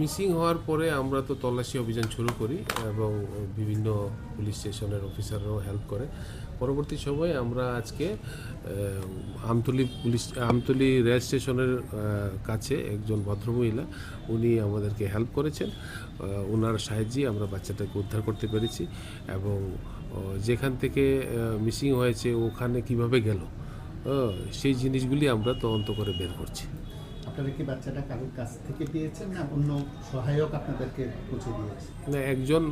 Missing হওয়ার পরে আমরা তো তল্লাশি অভিযান শুরু করি এবং বিভিন্ন পুলিশ স্টেশনের অফিসাররাও হেল্প করে। পরবর্তী সময়ে আমরা আজকে আমতলি পুলিশ, আমতলি রেল স্টেশনের কাছে একজন ভদ্রমহিলা উনি আমাদেরকে হেল্প করেছেন। ওনার সাহায্যে আমরা বাচ্চাটাকে উদ্ধার করতে পেরেছি এবং যেখান থেকে মিসিং হয়েছে ওখানে কীভাবে গেল সেই জিনিসগুলি আমরা তদন্ত করে বের করছি। আপনারা কি বাচ্চাটা কারোর কাছ থেকে পেয়েছেন না অন্য সহায়ক আপনাদেরকে পৌঁছে দিয়েছে? না একজন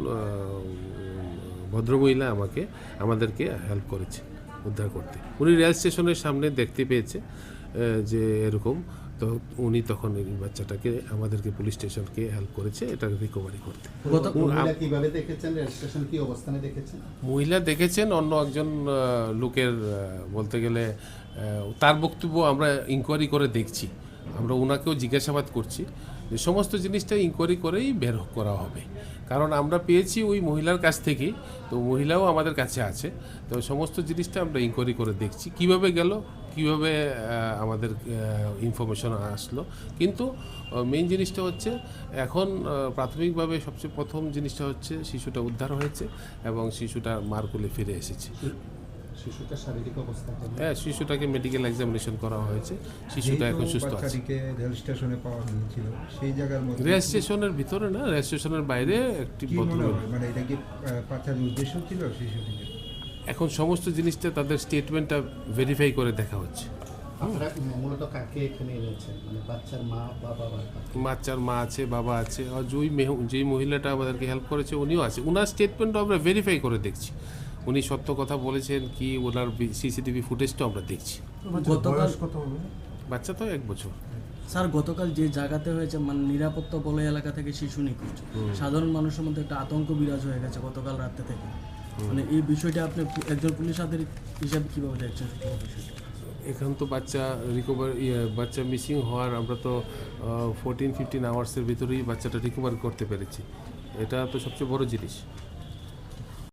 ভদ্রমহিলা আমাকে আমাদেরকে হেল্প করেছে উদ্ধার করতে। উনি রেল স্টেশনের সামনে দেখতে পেয়েছে যে এরকম। তো উনি তখন এই বাচ্চাটাকে আমাদেরকে পুলিশ স্টেশনকে হেল্প করেছে এটা রিকভারি করতে। কীভাবে দেখেছেন? স্টেশন কি অবস্থানে দেখেছেন? মহিলা দেখেছেন অন্য একজন লোকের বলতে গেলে তার বক্তব্য আমরা ইনকোয়ারি করে দেখছি। আমরা ওনাকেও জিজ্ঞাসাবাদ করছি যে সমস্ত জিনিসটা ইনকোয়ারি করেই বের করা হবে। কারণ আমরা পেয়েছি ওই মহিলার কাছ থেকেই তো মহিলাও আমাদের কাছে আছে। তো সমস্ত জিনিসটা আমরা ইনকোয়ারি করে দেখছি, কীভাবে গেল, কীভাবে আমাদের ইনফরমেশন আসলো। কিন্তু মেইন জিনিসটা হচ্ছে, এখন প্রাথমিকভাবে সবচেয়ে প্রথম জিনিসটা হচ্ছে শিশুটা উদ্ধার হয়েছে এবং শিশুটা মার কোলে ফিরে এসেছে। শিশুটার শারীরিক অবস্থা কেমন? হ্যাঁ শিশুটাকে মেডিকেল এক্সামিনেশন করা হয়েছে। শিশুটা এখন সুস্থ আছে। বাচ্চাটিকে রেল স্টেশনে পাওয়া গিয়েছিল সেই জায়গার মধ্যে রেল স্টেশনের ভিতরে না রেল স্টেশনের বাইরে একটি মনে এটা কি পাচারের উদ্দেশ্য ছিল শিশুটিকে? এখন সমস্ত জিনিসটা তাদের স্টেটমেন্টটা ভেরিফাই করে দেখা হচ্ছে। আপনারা মূলত কাকে এখানে এনেছেন? মানে বাচ্চার মা? বাচ্চার আছে বাবা আছে। আর যেই যেই মহিলাটা আমাদেরকে হেল্প করেছে উনিও আছে। ওনার স্টেটমেন্টও আমরা ভেরিফাই করে দেখছি। উনি সত্য কথা বলেছেন কি ওনার সিসিটিভি ফুটেজটা আমরা দেখছি। গতকাল বাচ্চা তো এক বছর। স্যার গতকাল যে জায়গাতে হয়েছে মানে নিরাপত্তা বলয় এলাকা থেকে শিশু নিখোঁজ। সাধারণ মানুষের মধ্যে একটা আতঙ্ক বিরাজ হয়ে গেছে গতকাল রাতে থেকে। মানে এই বিষয়টা আপনি একজন পুলিশ আধিকারিক হিসাবে কীভাবে দেখছেন? এখন তো বাচ্চা রিকভার ইয়ে বাচ্চা মিসিং হওয়ার আমরা তো ফোরটিন ফিফটিন আওয়ার্সের ভিতরেই বাচ্চাটা রিকভার করতে পেরেছি। এটা তো সবচেয়ে বড় জিনিস।